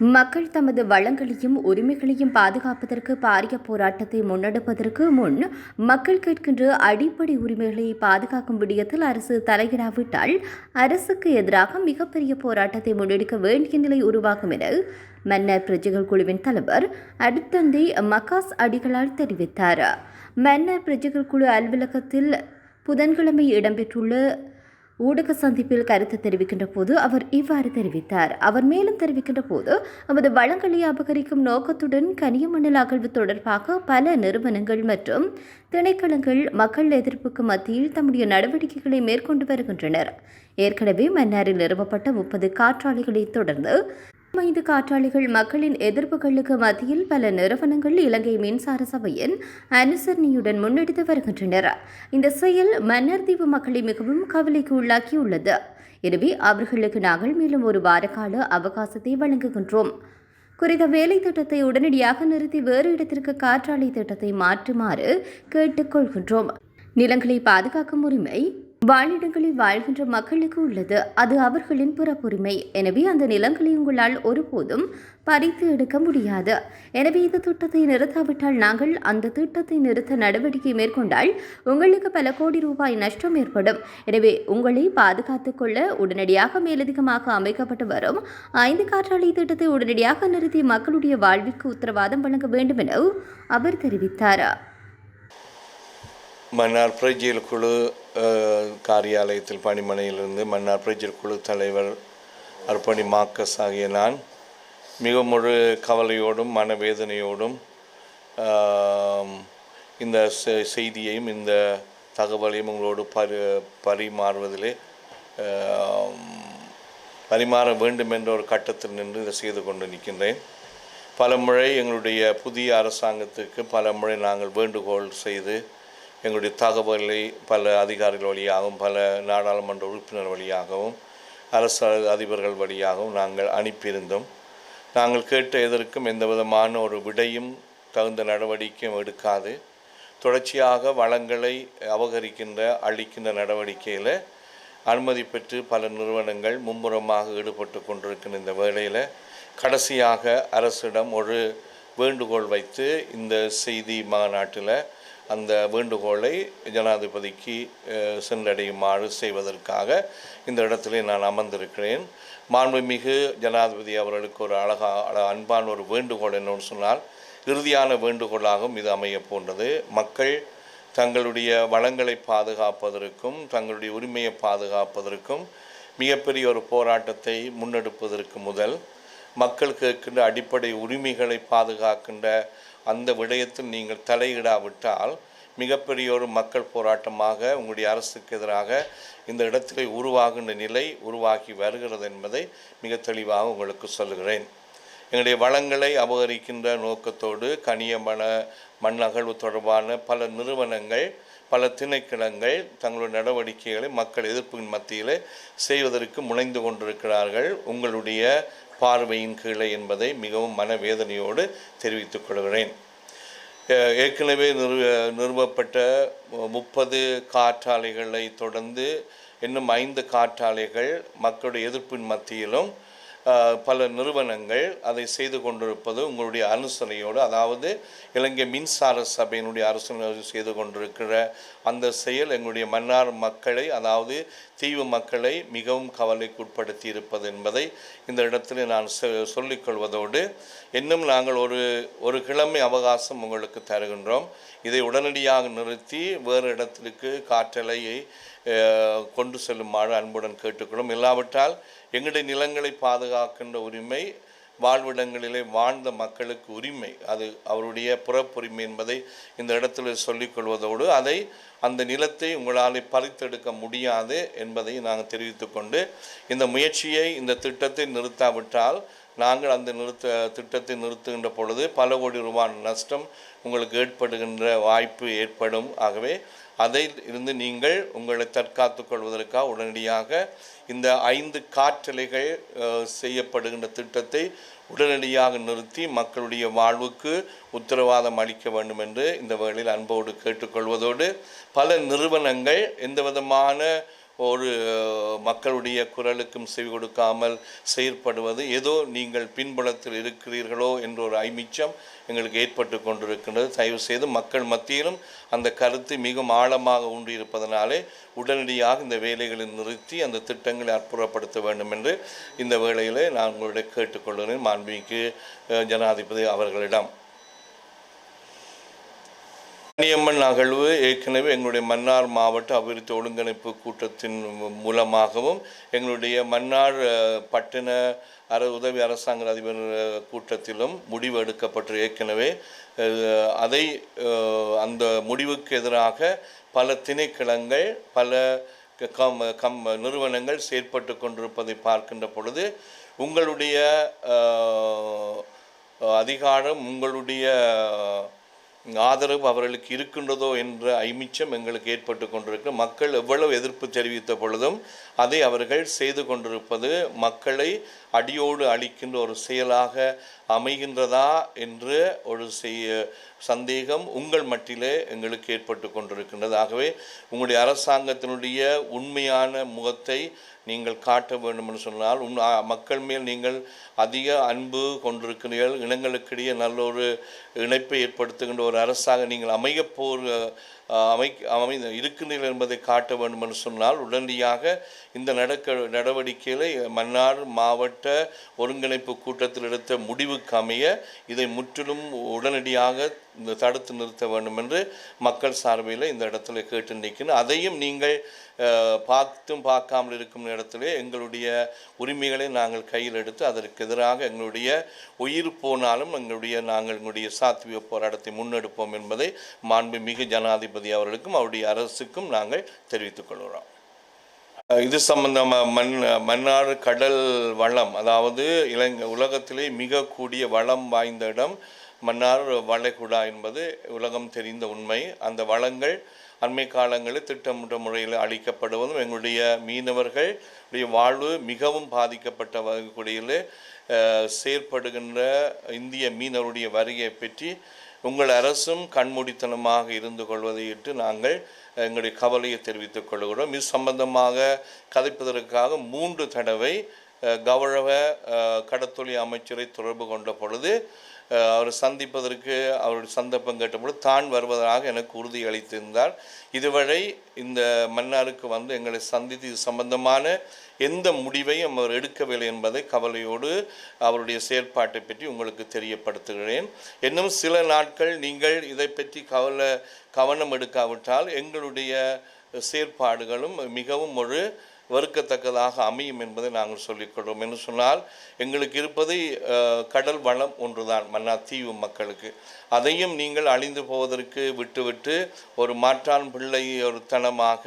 மக்கள் தமது வளங்களையும் உரிமைகளையும் பாதுகாப்பதற்கு பாரிய போராட்டத்தை முன்னெடுப்பதற்கு முன் மக்கள் கேட்கின்ற அடிப்படை உரிமைகளை பாதுகாக்கும் விடயத்தில் அரசு தலையிடாவிட்டால் அரசுக்கு எதிராக மிகப்பெரிய போராட்டத்தை முன்னெடுக்க வேண்டிய நிலை உருவாகும் என மன்னர் பிரஜைகள் குழுவின் தலைவர் அடுத்தந்தை மகாஸ் அடிகளால் தெரிவித்தார். மன்னர் பிரஜைகள் குழு அலுவலகத்தில் புதன்கிழமை இடம்பெற்றுள்ள ஊடக சந்திப்பில் கருத்து தெரிவிக்கின்ற போது அவர் இவ்வாறு தெரிவித்தார். அவர் மேலும் தெரிவிக்கின்ற போது நமது வளங்களை அபகரிக்கும் நோக்கத்துடன் கனியமண்டல அகழ்வு தொடர்பாக பல நிறுவனங்கள் மற்றும் திணைக்களங்கள் மக்கள் எதிர்ப்புக்கு மத்தியில் தம்முடைய நடவடிக்கைகளை மேற்கொண்டு வருகின்றனர். ஏற்கனவே மன்னாரில் நிறுவப்பட்ட முப்பது காற்றாலைகளை தொடர்ந்து ஐந்து காற்றாளிகள் மக்களின் எதிர்ப்புகளுக்கு மத்தியில் பல நிறுவனங்கள் இலங்கை மின்சார சபையின் அனுசரணையுடன் முன்னெடுத்து வருகின்றனர். இந்த செயல் மன்னர் தீவு மக்களை மிகவும் கவலைக்கு உள்ளாக்கியுள்ளது. எனவே அவர்களுக்கு நாங்கள் மேலும் ஒரு வார கால அவகாசத்தை வழங்குகின்றோம். குறித்த வேலை திட்டத்தை உடனடியாக நிறுத்தி வேறு இடத்திற்கு காற்றாலை திட்டத்தை மாற்றுமாறு கேட்டுக்கொள்கின்றோம். நிலங்களை பாதுகாக்கும் உரிமை வாழிடங்களில் வாழ்கின்ற மக்களுக்கு உள்ளது. அது அவர்களின் பிறப்புரிமை. எனவே அந்த நிலங்களை உங்களால் ஒருபோதும் பறித்து எடுக்க முடியாது. எனவே இந்த திட்டத்தை நிறுத்தாவிட்டால் நாங்கள் அந்த திட்டத்தை நிறுத்த நடவடிக்கை மேற்கொண்டால் உங்களுக்கு பல கோடி ரூபாய் நஷ்டம் ஏற்படும். எனவே உங்களை பாதுகாத்துக் கொள்ள உடனடியாக மேலதிகமாக அமைக்கப்பட்டு வரும் ஐந்து காற்றாலை திட்டத்தை உடனடியாக நிறுத்தி மக்களுடைய வாழ்விற்கு உத்தரவாதம் வழங்க வேண்டும் என அவர் தெரிவித்தார். மன்னார் பிரஜியல் குழு காரியாலயத்தில் பணிமனையிலிருந்து மன்னார் பிரஜர் குழு தலைவர் அர்ப்பணி மாக்கஸ் ஆகிய நான் மிக முழு கவலையோடும் மனவேதனையோடும் இந்த செ- செய்தியையும் இந்த தகவலையும் உங்களோடு பரி பரிமாறுவதிலே பரிமாற வேண்டும் என்ற ஒரு கட்டத்தில் நின்று இதை செய்து கொண்டு நிற்கின்றேன். பல முறை எங்களுடைய புதிய அரசாங்கத்துக்கு பல முறை நாங்கள் வேண்டுகோள் செய்து எங்களுடைய தகவலை பல அதிகாரிகள் வழியாகவும் பல நாடாளுமன்ற உறுப்பினர் வழியாகவும் அரசு அதிபர்கள் வழியாகவும் நாங்கள் அனுப்பியிருந்தோம். நாங்கள் கேட்ட எதற்கும் எந்த விதமான ஒரு விடையும் தகுந்த நடவடிக்கையும் எடுக்காது. தொடர்ச்சியாக வளங்களை அபகரிக்கின்ற அழிக்கின்ற நடவடிக்கையில் அனுமதி பெற்று பல நிறுவனங்கள் மும்முரமாக ஈடுபட்டு கொண்டிருக்கின்ற இந்த வேளையில் கடைசியாக அரசிடம் ஒரு வேண்டுகோள் வைத்து இந்த செய்தி மாநாட்டில் அந்த வேண்டுகோளை ஜனாதிபதிக்கு சென்றடையுமாறு செய்வதற்காக இந்த இடத்திலே நான் அமர்ந்திருக்கிறேன். மாண்புமிகு ஜனாதிபதி அவர்களுக்கு ஒரு அழகா அன்பான ஒரு வேண்டுகோள் என்னன்னு சொன்னால் இறுதியான வேண்டுகோளாகவும் இது அமைய போன்றது. மக்கள் தங்களுடைய வளங்களை பாதுகாப்பதற்கும் தங்களுடைய உரிமையை பாதுகாப்பதற்கும் மிகப்பெரிய ஒரு போராட்டத்தை முன்னெடுப்பதற்கு முதல் மக்கள் கேட்கின்ற அடிப்படை உரிமைகளை பாதுகாக்கின்ற அந்த விடயத்தில் நீங்கள் தலையிடாவிட்டால் மிகப்பெரிய ஒரு மக்கள் போராட்டமாக உங்களுடைய அரசுக்கு எதிராக இந்த இடத்திலே உருவாகின்ற நிலை உருவாகி வருகிறது என்பதை மிக தெளிவாக உங்களுக்கு சொல்லுகிறேன். எங்களுடைய வளங்களை அபகரிக்கின்ற நோக்கத்தோடு கனியமன மண் அகழ்வு தொடர்பான பல நிறுவனங்கள் பல திணைக்களங்கள் தங்களுடைய நடவடிக்கைகளை மக்கள் எதிர்ப்பின் மத்தியில் செய்வதற்கு முனைந்து கொண்டிருக்கிறார்கள். உங்களுடைய பார்வையின் கீழே என்பதை மிகவும் மனவேதனையோடு தெரிவித்துக் கொள்கிறேன். ஏற்கனவே நிறு நிறுவப்பட்ட முப்பது காற்றாலைகளை தொடர்ந்து இன்னும் ஐந்து காற்றாலைகள் மக்களுடைய எதிர்ப்பின் மத்தியிலும் பல நிறுவனங்கள் அதை செய்து கொண்டிருப்பது உங்களுடைய அனுசரணையோடு அதாவது இலங்கை மின்சார சபையினுடைய அரசு செய்து கொண்டிருக்கிற அந்த செயல் எங்களுடைய மன்னார் மக்களை அதாவது தீவு மக்களை மிகவும் கவலைக்குட்படுத்தி இருப்பது என்பதை இந்த இடத்தில் நான் சொல்லிக்கொள்வதோடு இன்னும் நாங்கள் ஒரு ஒரு கிழமை அவகாசம் உங்களுக்கு தருகின்றோம். இதை உடனடியாக நிறுத்தி வேறு இடத்திற்கு காற்றலையை கொண்டு செல்லுமாறு அன்புடன் கேட்டுக்கொள்ளும். இல்லாவிட்டால் எங்களுடைய நிலங்களை பாதுகாக்கின்ற உரிமை வாழ்விடங்களிலே வாழ்ந்த மக்களுக்கு உரிமை. அது அவருடைய புறப்புரிமை என்பதை இந்த இடத்துல சொல்லிக்கொள்வதோடு அதை அந்த நிலத்தை உங்களால் பறித்தெடுக்க முடியாது என்பதை நாங்கள் தெரிவித்துக்கொண்டு இந்த முயற்சியை இந்த திட்டத்தை நிறுத்தாவிட்டால் நாங்கள் அந்த நிறுத்த திட்டத்தை நிறுத்துகின்ற பொழுது பல கோடி ரூபாய் நஷ்டம் உங்களுக்கு ஏற்படுகின்ற வாய்ப்பு ஏற்படும். ஆகவே அதில் இருந்து நீங்கள் உங்களை தற்காத்து கொள்வதற்காக உடனடியாக இந்த ஐந்து காற்றலைகள் செய்யப்படுகின்ற திட்டத்தை உடனடியாக நிறுத்தி மக்களுடைய வாழ்வுக்கு உத்தரவாதம் அளிக்க வேண்டும் என்று இந்த வேளையில் அன்போடு கேட்டுக்கொள்வதோடு பல நிறுவனங்கள் எந்த விதமான ஒரு மக்களுடைய குரலுக்கும் செவி கொடுக்காமல் செயற்படுவது ஏதோ நீங்கள் பின்புலத்தில் இருக்கிறீர்களோ என்ற ஒரு ஐமிச்சம் எங்களுக்கு ஏற்பட்டு கொண்டிருக்கின்றது. தயவு செய்து மக்கள் மத்தியிலும் அந்த கருத்து மிகவும் ஆழமாக ஊன்றியிருப்பதனாலே உடனடியாக இந்த வேலைகளை நிறுத்தி அந்த திட்டங்களை அற்புதப்படுத்த வேண்டும் என்று இந்த வேளையிலே நான் உங்களுடைய கேட்டுக்கொள்கிறேன். மாண்புமிகு ஜனாதிபதி அவர்களிடம். கன்னியம்மன் நகழ்வு ஏற்கனவே எங்களுடைய மன்னார் மாவட்ட அபிவிருத்தி ஒருங்கிணைப்பு கூட்டத்தின் மூலமாகவும் எங்களுடைய மன்னார் பட்டின அர உதவி அரசாங்க அதிபர் கூட்டத்திலும் முடிவு எடுக்கப்பட்டு ஏற்கனவே அதை அந்த முடிவுக்கு எதிராக பல திணைக்களங்கள் பல கம் கம் நிறுவனங்கள் செயற்பட்டு கொண்டிருப்பதை பார்க்கின்ற பொழுது உங்களுடைய அதிகாரம் உங்களுடைய ஆதரவு அவர்களுக்கு இருக்கின்றதோ என்ற ஐமிச்சம் எங்களுக்கு ஏற்பட்டு கொண்டிருக்கு மக்கள் எவ்வளவு எதிர்ப்பு தெரிவித்த பொழுதும் அதை அவர்கள் செய்து கொண்டிருப்பது மக்களை அடியோடு அழிக்கின்ற ஒரு செயலாக அமைகின்றதா என்று ஒரு செய்ய சந்தேகம் உங்கள் மட்டிலே எங்களுக்கு ஏற்பட்டு கொண்டிருக்கின்றது. ஆகவே உங்களுடைய அரசாங்கத்தினுடைய உண்மையான முகத்தை நீங்கள் காட்ட வேண்டும் என்று சொன்னால் உன் மக்கள் மேல் நீங்கள் அதிக அன்பு கொண்டிருக்கிறீர்கள். இனங்களுக்கிடையே நல்ல ஒரு இணைப்பை ஏற்படுத்துகின்ற ஒரு அரசாக நீங்கள் அமையப் அமை அமை இருக்கின்றீர்கள் என்பதை காட்ட வேண்டும் என்று சொன்னால் உடனடியாக இந்த நடக்க நடவடிக்கைகளை மன்னார் மாவட்ட ஒருங்கிணைப்பு கூட்டத்தில் எடுத்த முடிவுக்கு அமைய இதை முற்றிலும் உடனடியாக இந்த தடுத்து நிறுத்த வேண்டும் என்று மக்கள் சார்பில் இந்த இடத்துல கேட்டு நிற்கணும் அதையும் நீங்கள் பார்த்தும் பார்க்காமல் இருக்கும் இடத்திலே எங்களுடைய உரிமைகளை நாங்கள் கையில் எடுத்து அதற்கு எதிராக எங்களுடைய உயிர் போனாலும் எங்களுடைய நாங்கள் எங்களுடைய சாத்விய போராட்டத்தை முன்னெடுப்போம் என்பதை மாண்புமிகு ஜனாதிபதி அவர்களுக்கும் அவருடைய அரசுக்கும் நாங்கள் தெரிவித்துக் கொள்கிறோம். இது சம்பந்தமாக மண் மன்னார் கடல் வளம் அதாவது இலங்கை உலகத்திலே மிக கூடிய வளம் வாய்ந்த இடம் மன்னார் வளைகுடா என்பது உலகம் தெரிந்த உண்மை. அந்த வளங்கள் அண்மை காலங்களில் திட்டமிட்ட முறையில் அளிக்கப்படுவதும் எங்களுடைய மீனவர்கள் வாழ்வு மிகவும் பாதிக்கப்பட்ட வகையில் செயற்படுகின்ற இந்திய மீனவருடைய வருகையை பற்றி உங்கள் அரசும் கண்மூடித்தனமாக இருந்து கொள்வதையிட்டு நாங்கள் எங்களுடைய கவலையை தெரிவித்துக் கொள்கிறோம். இது சம்பந்தமாக கதைப்பதற்காக மூன்று தடவை கௌரவ அஹ், கடத்தொழில் அமைச்சரை தொடர்பு கொண்ட பொழுது அவர் சந்திப்பதற்கு அவருடைய சந்தர்ப்பம் கேட்டபொழுது தான் வருவதாக எனக்கு உறுதி அளித்திருந்தார். இதுவரை இந்த மன்னாருக்கு வந்து எங்களை சந்தித்து இது சம்பந்தமான எந்த முடிவையும் அவர் எடுக்கவில்லை என்பதை கவலையோடு அவருடைய செயற்பாட்டை பற்றி உங்களுக்கு தெரியப்படுத்துகிறேன். இன்னும் சில நாட்கள் நீங்கள் இதை பற்றி கவலை கவனம் எடுக்காவிட்டால் எங்களுடைய செயற்பாடுகளும் மிகவும் ஒரு வெறுக்கத்தக்கதாக அமையும் என்பதை நாங்கள் சொல்லிக்கொள்வோம் என்று சொன்னால் எங்களுக்கு இருப்பது கடல் வளம் ஒன்றுதான் மன்னார் தீவு மக்களுக்கு. அதையும் நீங்கள் அழிந்து போவதற்கு விட்டுவிட்டு ஒரு மாற்றான் பிள்ளை ஒரு தனமாக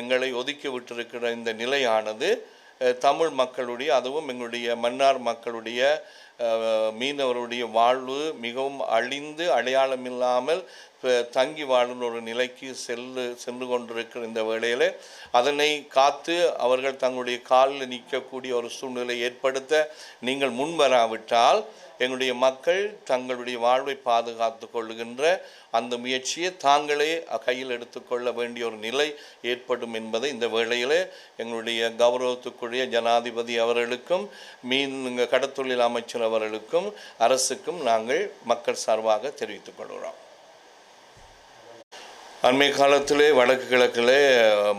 எங்களை ஒதுக்கி விட்டிருக்கிற இந்த நிலையானது தமிழ் மக்களுடைய அதுவும் எங்களுடைய மன்னார் மக்களுடைய மீனவருடைய வாழ்வு மிகவும் அழிந்து அடையாளம் இல்லாமல் தங்கி வாழும் ஒரு நிலைக்கு செல்லு சென்று கொண்டிருக்கிற இந்த வேளையில் அதனை காத்து அவர்கள் தங்களுடைய காலில் நிற்கக்கூடிய ஒரு சூழ்நிலை ஏற்படுத்த நீங்கள் முன்வராவிட்டால் எங்களுடைய மக்கள் தங்களுடைய வாழ்வை பாதுகாத்து கொள்ளுகின்ற அந்த முயற்சியை தாங்களே கையில் எடுத்துக்கொள்ள வேண்டிய ஒரு நிலை ஏற்படும் என்பதை இந்த வேளையில் எங்களுடைய கௌரவத்துக்குரிய ஜனாதிபதி அவர்களுக்கும் மீன் கடத்தொழில் அமைச்சர் அவர்களுக்கும் அரசுக்கும் நாங்கள் மக்கள் சார்பாக தெரிவித்துக் கொள்கிறோம். அண்மை காலத்திலே வடக்கு கிழக்கிலே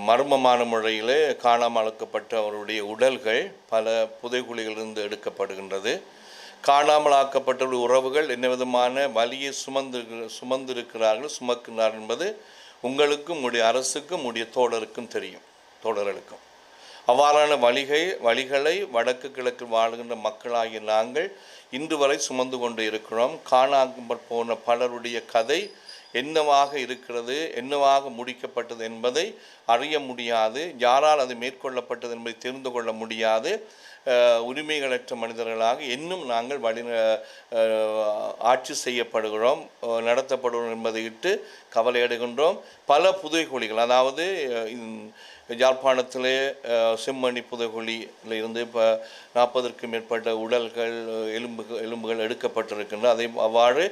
மர்மமான முறையிலே காணாமலாக்கப்பட்ட அவருடைய உடல்கள் பல புதைகுழிகளிலிருந்து எடுக்கப்படுகின்றது. காணாமல் ஆக்கப்பட்டுள்ள உறவுகள் என்ன விதமான வலியை சுமந்து சுமந்திருக்கிறார்கள் சுமக்கிறார்கள் என்பது உங்களுக்கும் உங்களுடைய அரசுக்கும் உடைய தோழருக்கும் தெரியும் தோழர்களுக்கும். அவ்வாறான வழிகை வழிகளை வடக்கு கிழக்கில் வாழுகின்ற மக்களாகிய நாங்கள் இன்று வரை சுமந்து கொண்டு இருக்கிறோம். காணாமல் போன பலருடைய கதை என்னவாக இருக்கிறது என்னவாக முடிக்கப்பட்டது என்பதை அறிய முடியாது. யாரால் அது மேற்கொள்ளப்பட்டது என்பதை தெரிந்து கொள்ள முடியாது. உரிமைகளற்ற மனிதர்களாக இன்னும் நாங்கள் வழி ஆட்சி செய்யப்படுகிறோம் நடத்தப்படுகிறோம் என்பதை இட்டு கவலையடைகின்றோம் பல புதைகுழிகள் அதாவது அஹ், யாழ்ப்பாணத்திலே செம்மணி புதைகுழியில் இருந்து இப்போ நாற்பதற்கும் மேற்பட்ட உடல்கள் எலும்புகள் எலும்புகள் எடுக்கப்பட்டிருக்கின்றன. அதை அவ்வாறு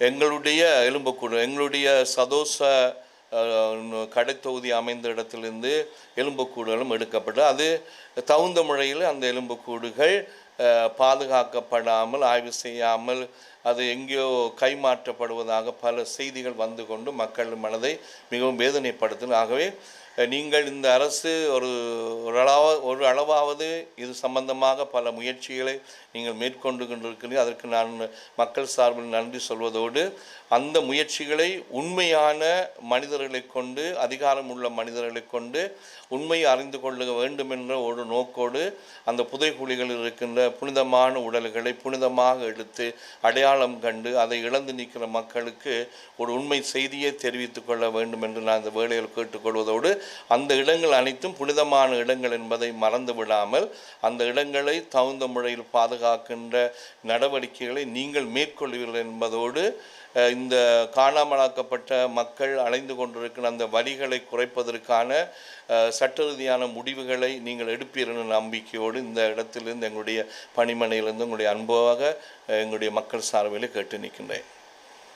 எங்களுடைய எலும்புக்கூடு எங்களுடைய சதோச கடை தொகுதி அமைந்த இடத்திலிருந்து எலும்புக்கூடுகளும் எடுக்கப்பட்டு அது தகுந்த முறையில் அந்த எலும்புக்கூடுகள் பாதுகாக்கப்படாமல் ஆய்வு செய்யாமல் அது எங்கேயோ கைமாற்றப்படுவதாக பல செய்திகள் வந்து கொண்டு மக்கள் மனதை மிகவும் வேதனைப்படுத்தும் ஆகவே நீங்கள் இந்த அரசு ஒரு ஒரு அளவா ஒரு அளவாவது இது சம்பந்தமாக பல முயற்சிகளை நீங்கள் மேற்கொண்டு கொண்டிருக்கிறீர்கள் அதற்கு நான் மக்கள் சார்பில் நன்றி சொல்வதோடு அந்த முயற்சிகளை உண்மையான மனிதர்களை கொண்டு அதிகாரம் உள்ள மனிதர்களை கொண்டு உண்மையை அறிந்து கொள்ள வேண்டும் என்ற ஒரு நோக்கோடு அந்த புதைகுழிகள் இருக்கின்ற புனிதமான உடல்களை புனிதமாக எடுத்து அடையாளம் கண்டு அதை இழந்து நிற்கிற மக்களுக்கு ஒரு உண்மை செய்தியை தெரிவித்துக் கொள்ள வேண்டும் என்று நான் இந்த வேளையில் கேட்டுக்கொள்வதோடு அந்த இடங்கள் அனைத்தும் புனிதமான இடங்கள் என்பதை மறந்து விடாமல் அந்த இடங்களை தகுந்த முறையில் பாதுகாக்கின்ற நடவடிக்கைகளை நீங்கள் மேற்கொள்வீர்கள் என்பதோடு அஹ், இந்த காணாமலாக்கப்பட்ட மக்கள் அலைந்து கொண்டிருக்கிற அந்த வரிகளை குறைப்பதற்கான அஹ், சட்ட ரீதியான முடிவுகளை நீங்கள் எடுப்பீர்கள் நம்பிக்கையோடு இந்த இடத்திலிருந்து எங்களுடைய பணிமனையிலிருந்து உங்களுடைய அன்பாக எங்களுடைய மக்கள் சார்பில் கேட்டு நிற்கின்றேன்.